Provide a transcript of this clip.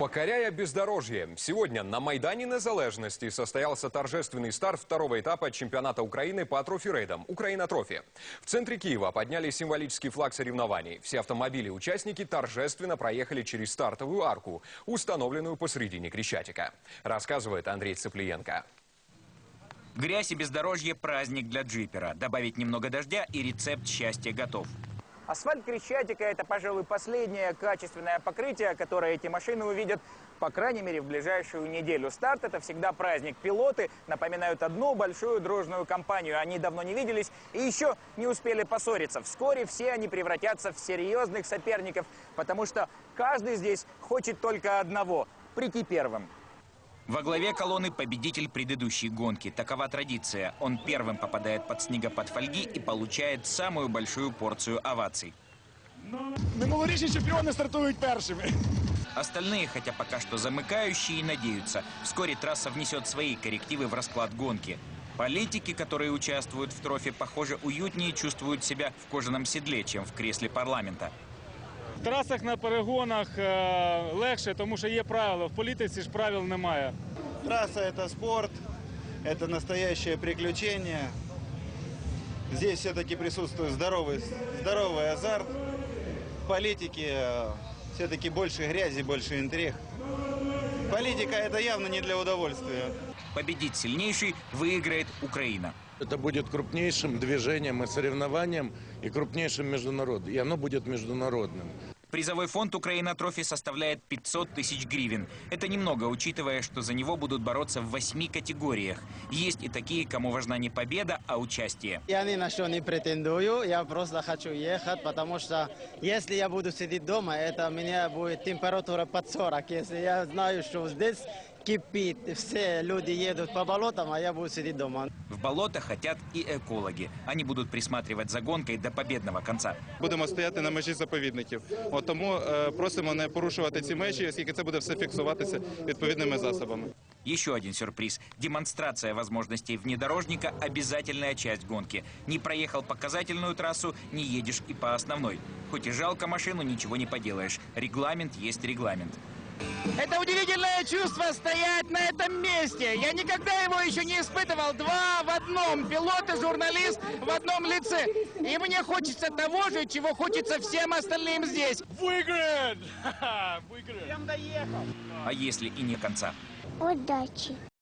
Покоряя бездорожье, сегодня на Майдане Незалежности состоялся торжественный старт второго этапа чемпионата Украины по трофи-рейдам «Украина Трофи». В центре Киева подняли символический флаг соревнований. Все автомобили-участники торжественно проехали через стартовую арку, установленную посредине Крещатика. Рассказывает Андрей Цыплиенко. Грязь и бездорожье – праздник для джипера. Добавить немного дождя и рецепт счастья готов. Асфальт Крещатика – это, пожалуй, последнее качественное покрытие, которое эти машины увидят, по крайней мере, в ближайшую неделю. Старт – это всегда праздник. Пилоты напоминают одну большую дружную компанию. Они давно не виделись и еще не успели поссориться. Вскоре все они превратятся в серьезных соперников, потому что каждый здесь хочет только одного – прийти первым. Во главе колонны победитель предыдущей гонки. Такова традиция. Он первым попадает под снегопад фольги и получает самую большую порцию оваций. Минулорічні чемпіони стартують першими. Остальные, хотя пока что замыкающие, надеются. Вскоре трасса внесет свои коррективы в расклад гонки. Политики, которые участвуют в трофе, похоже, уютнее чувствуют себя в кожаном седле, чем в кресле парламента. В трасах на перегонах е, легше, тому що є правила. В політиці ж правил немає. Трасса – это спорт, это настоящее приключение. Здесь все-таки присутствует здоровый, здоровый азарт. В политике э, все-таки больше грязи, больше интриг. Политика – это явно не для удовольствия. Победить сильнейший выиграет Украина. Это будет крупнейшим движением и соревнованием и крупнейшим международным. И оно будет международным. Призовой фонд Украина Трофи составляет 500 тысяч гривен. Это немного, учитывая, что за него будут бороться в восьми категориях. Есть и такие, кому важна не победа, а участие. Я ни на что не претендую, я просто хочу ехать, потому что если я буду сидеть дома, это у меня будет температура под 40. Если я знаю, что здесь кипит, все люди едут по болотам, а я буду сидеть дома. В болото хотят и экологи. Они будут присматривать за гонкой до победного конца. будемо стояти на межі заповідників. От тому е, просимо не порушувати ці межі, оскільки це буде все фіксуватися відповідними засобами. Еще один сюрприз. Демонстрация возможностей внедорожника – обязательная часть гонки. Не проехал показательную трассу, не едешь и по основной. Хоть и жалко машину, ничего не поделаешь. Регламент есть регламент. Это удивительное чувство стоять на этом месте. Я никогда его еще не испытывал. Два в одном. Пилот и журналист в одном лице. И мне хочется того же, чего хочется всем остальным здесь. Вигрен! Ха-ха, Вигрен! А если и не конца? Удачи!